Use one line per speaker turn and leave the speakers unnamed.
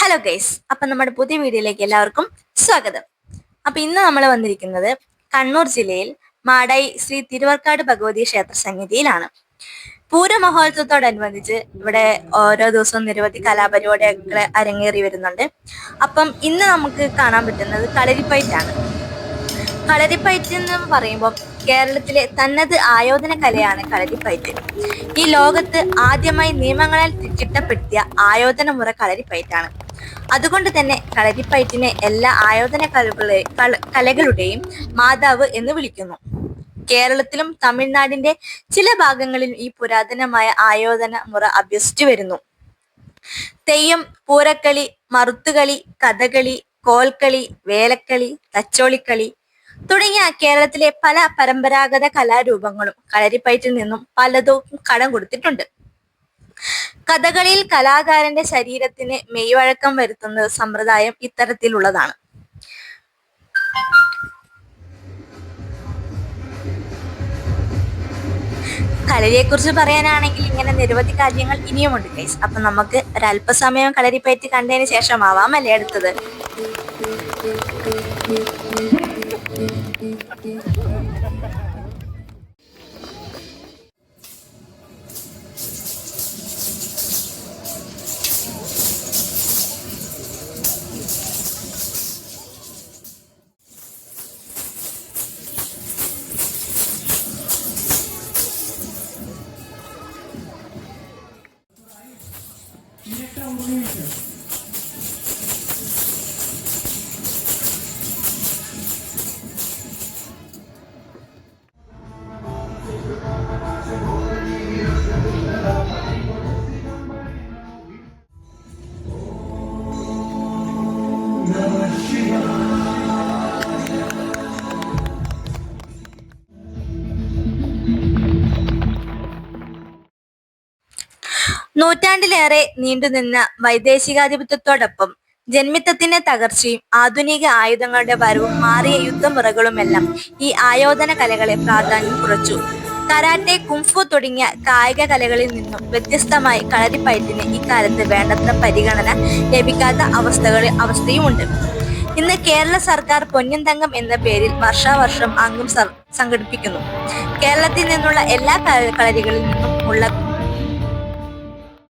Hello guys അപ്പൊ നമ്മുടെ പുതിയ വീഡിയോയിലേക്ക് എല്ലാവർക്കും സ്വാഗതം. അപ്പൊ ഇന്ന് നമ്മൾ വന്നിരിക്കുന്നത് കണ്ണൂർ ജില്ലയിൽ മാടായി ശ്രീ തിരുവർക്കാട് ഭഗവതി ക്ഷേത്ര സന്നിധിയിലാണ്. പൂരമഹോത്സവത്തോടനുബന്ധിച്ച് ഇവിടെ ഓരോ ദിവസവും നിരവധി കലാപരിപാടികൾ അരങ്ങേറി വരുന്നുണ്ട്. അപ്പം ഇന്ന് നമുക്ക് കാണാൻ പറ്റുന്നത് കളരിപ്പയറ്റാണ്. കളരിപ്പയറ്റ് എന്ന് പറയുമ്പോൾ കേരളത്തിലെ തനത് ആയോധന കലയാണ് കളരിപ്പയറ്റ്. ഈ ലോകത്ത് ആദ്യമായി നിയമങ്ങളാൽ ചിട്ടപ്പെടുത്തിയ ആയോധന മുറ കളരിപ്പയറ്റാണ്. അതുകൊണ്ട് തന്നെ കളരിപ്പയറ്റിനെ എല്ലാ ആയോധന കലകളെ കള- കലകളുടെയും മാതാവ് എന്ന് വിളിക്കുന്നു. കേരളത്തിലും തമിഴ്നാടിന്റെ ചില ഭാഗങ്ങളിൽ ഈ പുരാതനമായ ആയോധന മുറ അഭ്യസിച്ചു വരുന്നു. തെയ്യം പൂരക്കളി മറുത്തുകളി കഥകളി കോൽക്കളി വേലക്കളി തച്ചോളിക്കളി തുടങ്ങിയ കേരളത്തിലെ പല പരമ്പരാഗത കലാരൂപങ്ങളും കളരിപ്പയറ്റിൽ നിന്നും പലതും കടം കൊടുത്തിട്ടുണ്ട്. കഥകളിയിൽ കലാകാരന്റെ ശരീരത്തിന് മെയ്വഴക്കം വരുത്തുന്ന സമ്പ്രദായം ഇത്തരത്തിലുള്ളതാണ്. കളരിയെക്കുറിച്ച് പറയാനാണെങ്കിൽ ഇങ്ങനെ നിരവധി കാര്യങ്ങൾ ഇനിയുമുണ്ട് ഗൈസ് അപ്പൊ നമുക്ക് ഒരല്പസമയം കളരിപ്പയറ്റ് കണ്ടതിന് ആവാം അല്ലേ അടുത്തത്? Thank you. നൂറ്റാണ്ടിലേറെ നീണ്ടുനിന്ന വൈദേശികാധിപത്യത്തോടൊപ്പം ജന്മിത്തത്തിന്റെ തകർച്ചയും ആധുനിക ആയുധങ്ങളുടെ വരവും മാറിയ യുദ്ധമുറകളുമെല്ലാം ഈ ആയോധന കലകളെ പ്രാധാന്യം കുറച്ചു. കരാട്ടെ കുംഫു തുടങ്ങിയ കായിക കലകളിൽ നിന്നും വ്യത്യസ്തമായി കളരിപ്പയറ്റിന് ഇക്കാലത്ത് വേണ്ടത്ര പരിഗണന ലഭിക്കാത്ത അവസ്ഥകളിൽ അവസ്ഥയുമുണ്ട്. ഇന്ന് കേരള സർക്കാർ പൊന്നിന്തങ്കം എന്ന പേരിൽ വർഷാവർഷം അംഗം സംഘടിപ്പിക്കുന്നു. കേരളത്തിൽ നിന്നുള്ള എല്ലാ കളരികളിൽ നിന്നും ഉള്ള